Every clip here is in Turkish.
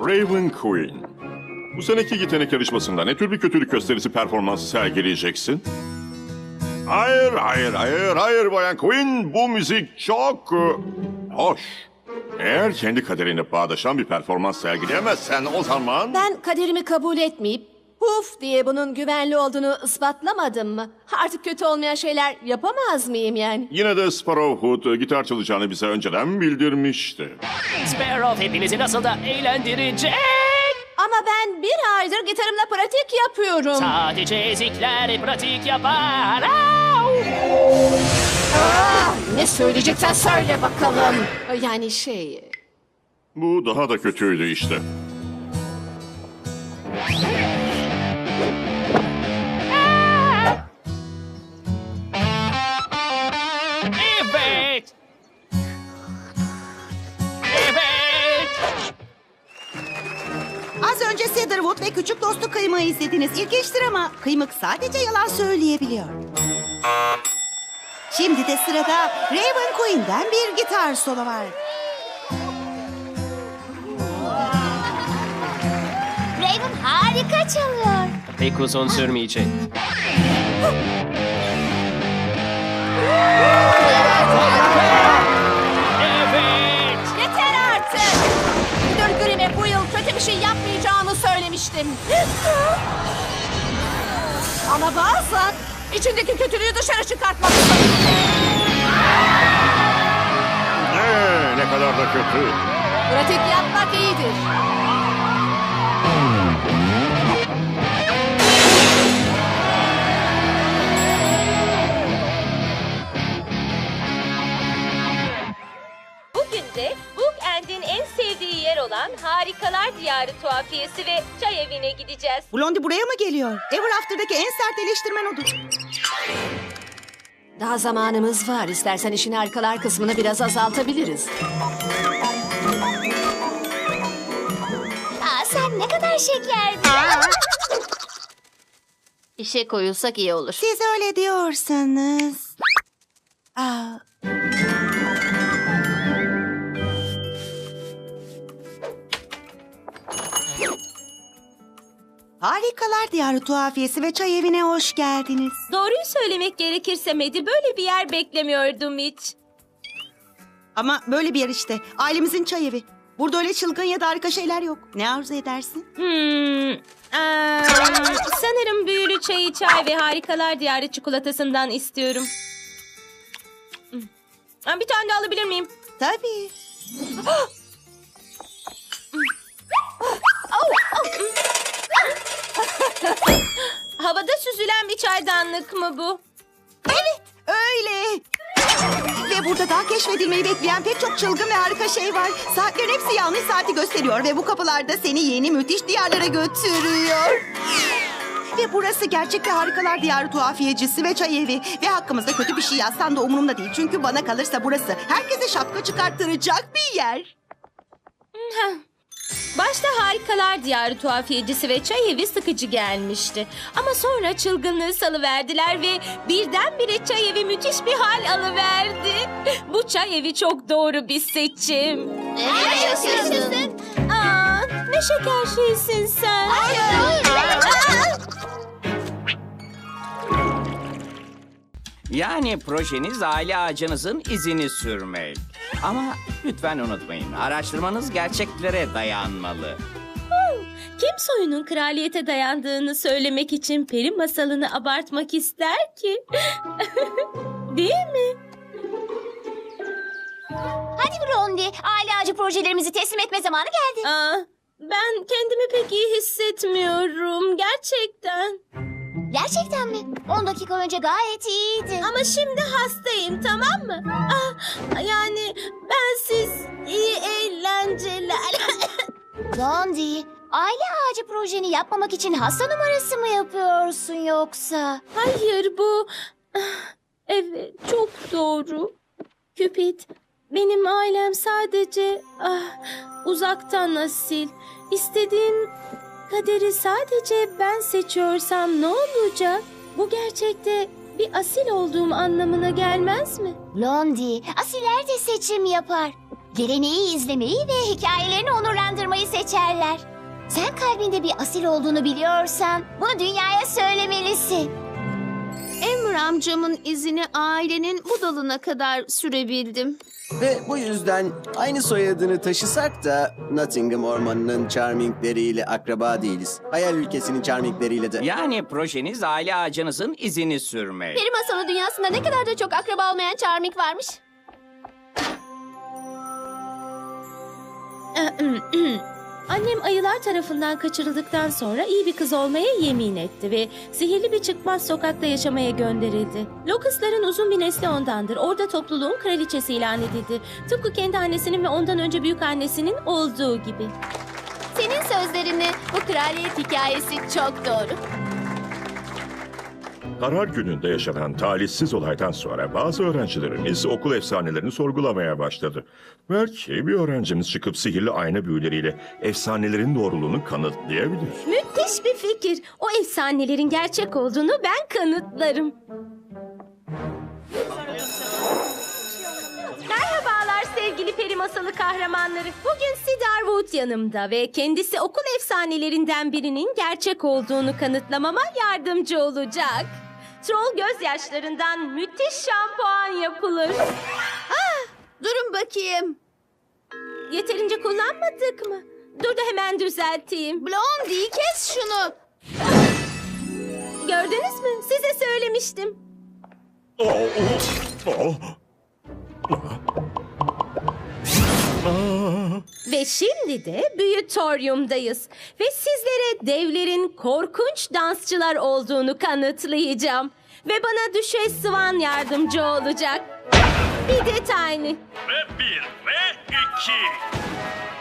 Raven Queen. Bu seneki yetenek yarışmasında ne tür bir kötülük gösterisi performansı sergileyeceksin? Hayır, hayır, hayır, hayır Bayan Queen. Bu müzik çok... e, hoş. Eğer kendi kaderine bağdaşan bir performans sergileyemezsen o zaman... Ben kaderimi kabul etmeyip puf diye bunun güvenli olduğunu ispatlamadım mı? Artık kötü olmayan şeyler yapamaz mıyım yani? Yine de Sparrowhood e, gitar çalacağını bize önceden bildirmişti. Sparrow hepinizi nasıl da eğlendirecek. Ama ben bir aydır gitarımla pratik yapıyorum. Sadece ezikler pratik yapar. Au! Ah, ne söyleyeceksen söyle bakalım. Yani şey... Bu daha da kötüydü işte. Cedarwood ve Küçük Dostu Kıymık'ı izlediniz. İlginçtir ama Kıymık sadece yalan söyleyebiliyor. Şimdi de sırada Raven Queen'den bir gitar solo var. Raven harika çalıyor. Pek uzun sürmeyecek. söylemiştim. Ama bazen içindeki kötülüğü dışarı çıkartmalısın. Ne, ne kadar da kötü. Pratik yapmak iyidir. Tuhafiyesi ve çay evine gideceğiz. Blondie buraya mı geliyor? Ever After'daki en sert eleştirmen odur. Daha zamanımız var. İstersen işin arkalar kısmını biraz azaltabiliriz. Aa, sen ne kadar şeker İşe koyulsak iyi olur. Siz öyle diyorsanız... Aa, Harikalar Diyarı Tuhafiyesi ve Çay Evi'ne hoş geldiniz. Doğruyu söylemek gerekirse Medi böyle bir yer beklemiyordum hiç. Ama böyle bir yer işte. Ailemizin çay evi. Burada öyle çılgın ya da harika şeyler yok. Ne arzu edersin? Hmm, eee, sanırım büyülü çayı çay ve Harikalar Diyarı çikolatasından istiyorum. Hmm. Ha, Bir tane de alabilir miyim? Tabii. Havada süzülen bir çaydanlık mı bu? Evet, öyle. Ve burada daha keşfedilmeyi bekleyen pek çok çılgın ve harika şey var. Saatlerin hepsi yanlış saati gösteriyor ve bu kapılarda seni yeni müthiş diyarlara götürüyor. Ve burası gerçekte harikalar diyarı tuhafiyecisi ve çay evi. Ve hakkımızda kötü bir şey yazsan da umurumda değil. Çünkü bana kalırsa burası herkese şapka çıkarttıracak bir yer. Başta Harikalar Diyarı tuhafiyecisi ve çay evi sıkıcı gelmişti. Ama sonra çılgınlığı salıverdiler ve birdenbire çay evi müthiş bir hal alıverdi. Bu çay evi çok doğru bir seçim. Yaşasın. Aa, ne şeker şeysin sen. Yani projeniz aile ağacınızın izini sürmek. Ama lütfen unutmayın, araştırmanız gerçeklere dayanmalı. Kim soyunun kraliyete dayandığını söylemek için peri masalını abartmak ister ki? Değil mi? Hadi Blondie, aile ağacı projelerimizi teslim etme zamanı geldi. Aa, ben kendimi pek iyi hissetmiyorum gerçekten. Gerçekten mi? 10 dakika önce gayet iyiydi. Ama şimdi hastayım tamam mı? Ah, yani ben siz iyi eğlenceler. Blondie, aile ağacı projeni yapmamak için hasta numarası mı yapıyorsun yoksa? Hayır bu... Ah, Evet çok doğru. Cupid benim ailem sadece ah, uzaktan asil. İstediğim kaderi sadece ben seçiyorsam ne olacak? Bu gerçekte bir asil olduğum anlamına gelmez mi? Blondie, asiller de seçim yapar. Geleneği izlemeyi ve hikayelerini onurlandırmayı seç. geçerler. Sen kalbinde bir asil olduğunu biliyorsan bunu dünyaya söylemelisin. Emir amcamın izini ailenin bu dalına kadar sürebildim. Ve bu yüzden aynı soyadını taşısak da Nottingham ormanının Charming'leriyle akraba değiliz. Hayal ülkesinin Charming'leriyle de. Yani projeniz aile ağacınızın izini sürmek. Peri masalı dünyasında ne kadar da çok akraba olmayan Charming varmış. Annem ayılar tarafından kaçırıldıktan sonra iyi bir kız olmaya yemin etti ve sihirli bir çıkmaz sokakta yaşamaya gönderildi. Locustların uzun bir nesli ondandır. Orada topluluğun kraliçesi ilan edildi. Tıpkı kendi annesinin ve ondan önce büyük annesinin olduğu gibi. Senin sözlerini bu kraliyet hikayesi çok doğru. Karar gününde yaşanan talihsiz olaydan sonra bazı öğrencilerimiz okul efsanelerini sorgulamaya başladı. Belki bir öğrencimiz çıkıp sihirli ayna büyüleriyle efsanelerin doğruluğunu kanıtlayabilir. Müthiş bir fikir. O efsanelerin gerçek olduğunu ben kanıtlarım. Merhabalar sevgili peri masalı kahramanları. Bugün Cedarwood yanımda ve kendisi okul efsanelerinden birinin gerçek olduğunu kanıtlamama yardımcı olacak. Troll gözyaşlarından müthiş şampuan yapılır. Ah, durun bakayım. Yeterince kullanmadık mı? Dur da hemen düzelteyim. Blondie kes şunu. Gördünüz mü? Size söylemiştim. Oh, oh, oh. Ve şimdi de Büyütoryum'dayız. Ve sizlere devlerin korkunç dansçılar olduğunu kanıtlayacağım. Ve bana düşe Swan yardımcı olacak. Bir detaylı. Ve bir ve iki.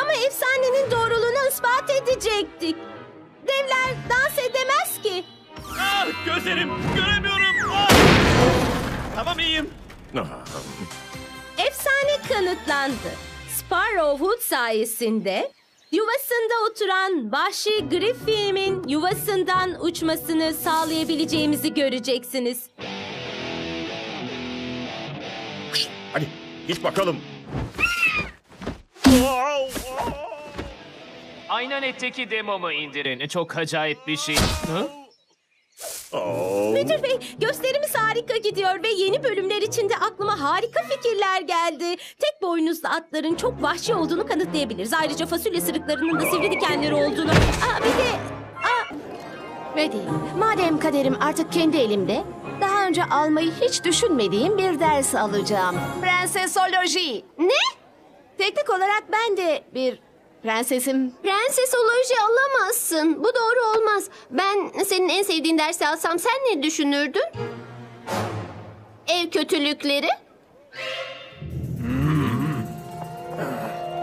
Ama efsanenin doğruluğunu ispat edecektik. Devler dans edemez ki. Ah gözlerim göremiyorum. Ah! Tamam iyiyim. Efsane kanıtlandı. Sparrowhood sayesinde yuvasında oturan vahşi Griffith'in yuvasından uçmasını sağlayabileceğimizi göreceksiniz. Hadi git bakalım. Aynanetteki demomu indirin. Çok acayip bir şey. Hı? Oh. Müdür Bey, gösterimiz harika gidiyor ve yeni bölümler içinde aklıma harika fikirler geldi. Tek boynuzlu atların çok vahşi olduğunu kanıtlayabiliriz. Ayrıca fasulye sırıklarının da sivri dikenleri olduğunu. Aa, bir de... Aa. Madem kaderim artık kendi elimde, daha önce almayı hiç düşünmediğim bir ders alacağım. Prensesoloji. ne? Teknik olarak ben de bir prensesim. Prensesoloji alamazsın. Bu doğru olmaz. Ben senin en sevdiğin dersi alsam sen ne düşünürdün? Ev kötülükleri?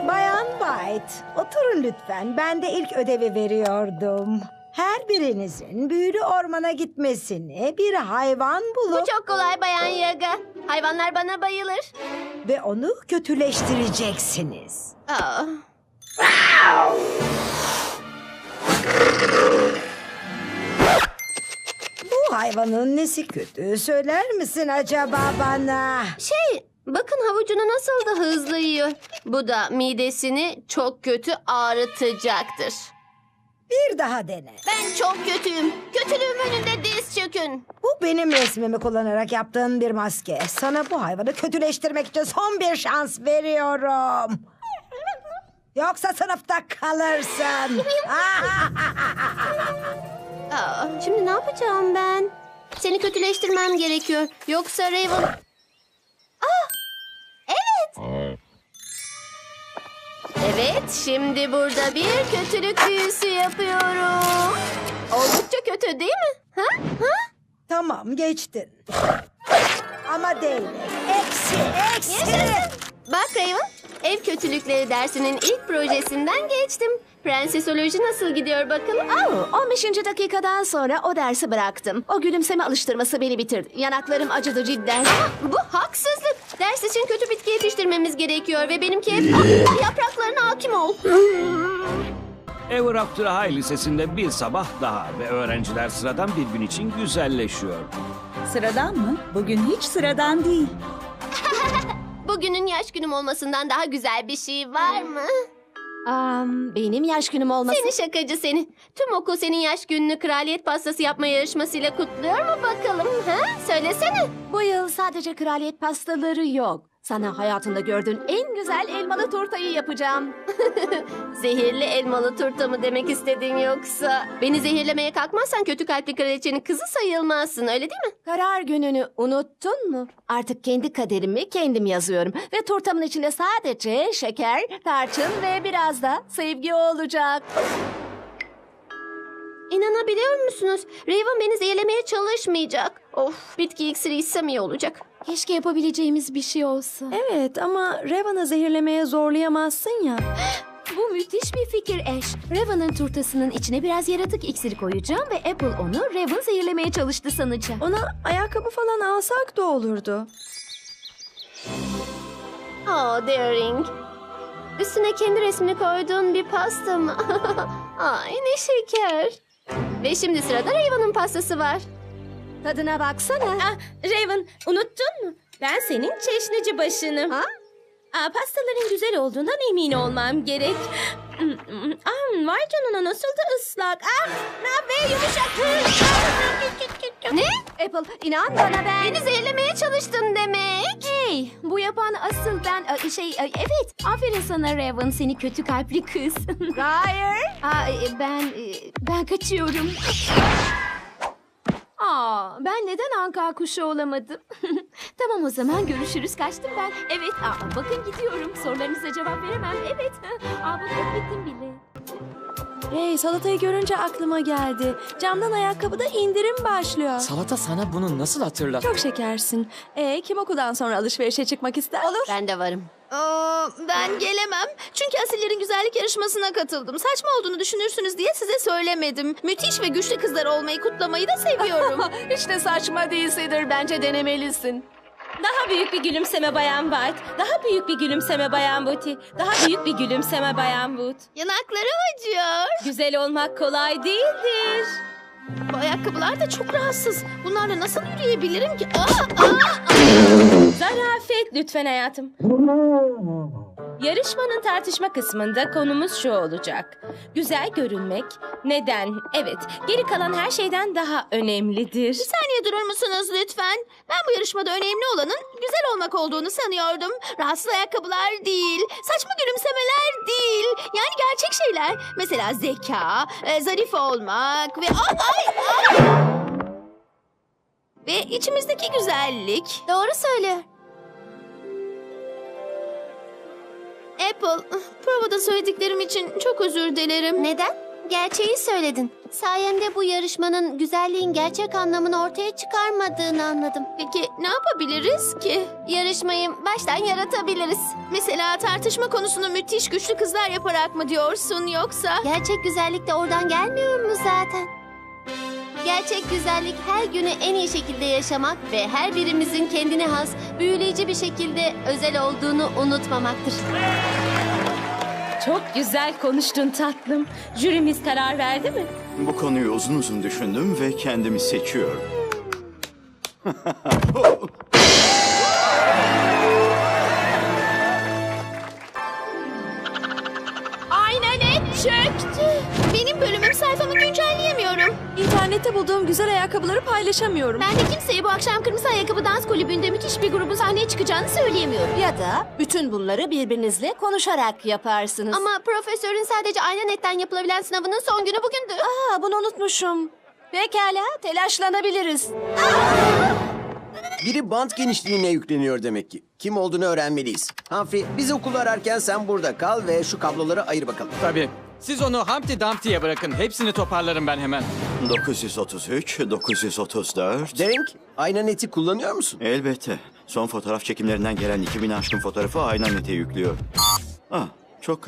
Bayan White, oturun lütfen. Ben de ilk ödevi veriyordum. Her birinizin büyülü ormana gitmesini, bir hayvan bulup çok kolay Bayan Yaga. Hayvanlar bana bayılır. ve onu kötüleştireceksiniz. Aa. Bu hayvanın nesi kötü söyler misin acaba bana? Şey, bakın havucunu nasıl da hızlı yiyor. Bu da midesini çok kötü ağrıtacaktır. Bir daha dene. Ben çok kötüyüm. Kötülüğüm önünde diz çökün. Bu benim resmimi kullanarak yaptığın bir maske. Sana bu hayvanı kötüleştirmek için son bir şans veriyorum. Yoksa sınıfta kalırsın. Aa, şimdi ne yapacağım ben? Seni kötüleştirmem gerekiyor. Yoksa Raven... Aa! Evet! Evet, şimdi burada bir kötülük büyüsü yapıyorum. Oldukça kötü değil mi? Ha? Ha? tamam geçtin. Ama değil. Eksi, eksi. Yaşasın. Bak Raven, ev kötülükleri dersinin ilk projesinden geçtim. Prensesoloji nasıl gidiyor bakalım? Oh, 15. dakikadan sonra o dersi bıraktım. O gülümseme alıştırması beni bitirdi. Yanaklarım acıdı cidden. Bu haksızlık. Ders için kötü bitki yetiştirmemiz gerekiyor ve benimki hep Ah, yapraklarına hakim ol. Everaptor High Lisesi'nde bir sabah daha ve öğrenciler sıradan bir gün için güzelleşiyor. Sıradan mı? Bugün hiç sıradan değil. Bugünün yaş günüm olmasından daha güzel bir şey var mı? Am, benim yaş günüm olmasın. Seni şakacı seni. Tüm okul senin yaş gününü kraliyet pastası yapma yarışmasıyla kutluyor mu bakalım? Ha? Söylesene. Bu yıl sadece kraliyet pastaları yok. Sana hayatında gördüğün en güzel elmalı turtayı yapacağım. Zehirli elmalı turta mı demek istedin yoksa? Beni zehirlemeye kalkmazsan kötü kalpli kraliçenin kızı sayılmazsın öyle değil mi? Karar gününü unuttun mu? Artık kendi kaderimi kendim yazıyorum. Ve turtamın içinde sadece şeker, tarçın ve biraz da sevgi olacak. İnanabiliyor musunuz? Raven beni zehirlemeye çalışmayacak. Of bitki iksiri içsem iyi olacak. Keşke yapabileceğimiz bir şey olsa. Evet ama Revan'ı zehirlemeye zorlayamazsın ya. Bu müthiş bir fikir Ash. Raven'ın turtasının içine biraz yaratık iksiri koyacağım ve Apple onu Raven zehirlemeye çalıştı sanacak. Ona ayakkabı falan alsak da olurdu. Oh daring. Üstüne kendi resmini koyduğun bir pasta mı? Ay ne şeker. Ve şimdi sırada Raven'ın pastası var. Tadına baksana. Ah, Raven unuttun mu? Ben senin çeşnici başınım. Ha? Aa, pastaların güzel olduğundan emin olmam gerek. Ah, vay canına nasıl da ıslak. Ah, ve yumuşak. Ne? Apple inan bana ben. Beni zehirlemeye çalıştın demek. Hey, bu yapan asıl ben şey evet. Aferin sana Raven seni kötü kalpli kız. Hayır. Aa, e, ben e, ben kaçıyorum. Aa, ben neden anka kuşu olamadım? tamam o zaman görüşürüz. Kaçtım ben. Evet, aa, bakın gidiyorum. Sorularınıza cevap veremem. Evet. Aa, bakın gittim bile. Hey salatayı görünce aklıma geldi. Camdan ayakkabıda indirim başlıyor. Salata sana bunu nasıl hatırlat? Çok şekersin. E kim okuldan sonra alışverişe çıkmak ister? Olur. Ben de varım. ben gelemem. Çünkü asillerin güzellik yarışmasına katıldım. Saçma olduğunu düşünürsünüz diye size söylemedim. Müthiş ve güçlü kızlar olmayı kutlamayı da seviyorum. Hiç de saçma değilsedir. Bence denemelisin. Daha büyük bir gülümseme Bayan White. Daha büyük bir gülümseme Bayan Booty. Daha büyük bir gülümseme Bayan Wood. Yanaklarım acıyor. Güzel olmak kolay değildir. Bu ayakkabılar da çok rahatsız. Bunlarla nasıl yürüyebilirim ki? Aa, aa! Zarafet lütfen hayatım. Yarışmanın tartışma kısmında konumuz şu olacak. Güzel görünmek neden? Evet, geri kalan her şeyden daha önemlidir. Bir saniye durur musunuz lütfen? Ben bu yarışmada önemli olanın güzel olmak olduğunu sanıyordum. Rahatsız ayakkabılar değil, saçma gülümsemeler değil. Yani gerçek şeyler. Mesela zeka, e, zarif olmak ve... Ay, ay, ay! Ve içimizdeki güzellik. Doğru söylüyor. Apple, provada söylediklerim için çok özür dilerim. Neden? Gerçeği söyledin. Sayende bu yarışmanın güzelliğin gerçek anlamını ortaya çıkarmadığını anladım. Peki ne yapabiliriz ki? Yarışmayı baştan yaratabiliriz. Mesela tartışma konusunu müthiş güçlü kızlar yaparak mı diyorsun yoksa? Gerçek güzellik de oradan gelmiyor mu zaten? Gerçek güzellik her günü en iyi şekilde yaşamak ve her birimizin kendine has, büyüleyici bir şekilde özel olduğunu unutmamaktır. Çok güzel konuştun tatlım. Jürimiz karar verdi mi? Bu konuyu uzun uzun düşündüm ve kendimi seçiyorum. Aynen et çöktü. Benim bölümüm sayfamı güncelleyemiyorum. İnternette bulduğum güzel ayakkabıları paylaşamıyorum. Ben de kimseye bu akşam Kırmızı Ayakkabı Dans Kulübü'nde müthiş bir grubun sahneye çıkacağını söyleyemiyorum. Ya da bütün bunları birbirinizle konuşarak yaparsınız. Ama profesörün sadece ayna netten yapılabilen sınavının son günü bugündü. Aa, bunu unutmuşum. Pekala, telaşlanabiliriz. Biri bant genişliğine yükleniyor demek ki. Kim olduğunu öğrenmeliyiz. Humphrey, biz okulu ararken sen burada kal ve şu kabloları ayır bakalım. Tabii. Siz onu Humpty Dumpty'ye bırakın. Hepsini toparlarım ben hemen. 933, 934. Derek, ayna neti kullanıyor musun? Elbette. Son fotoğraf çekimlerinden gelen 2000 aşkın fotoğrafı ayna nete yüklüyor. Ah, çok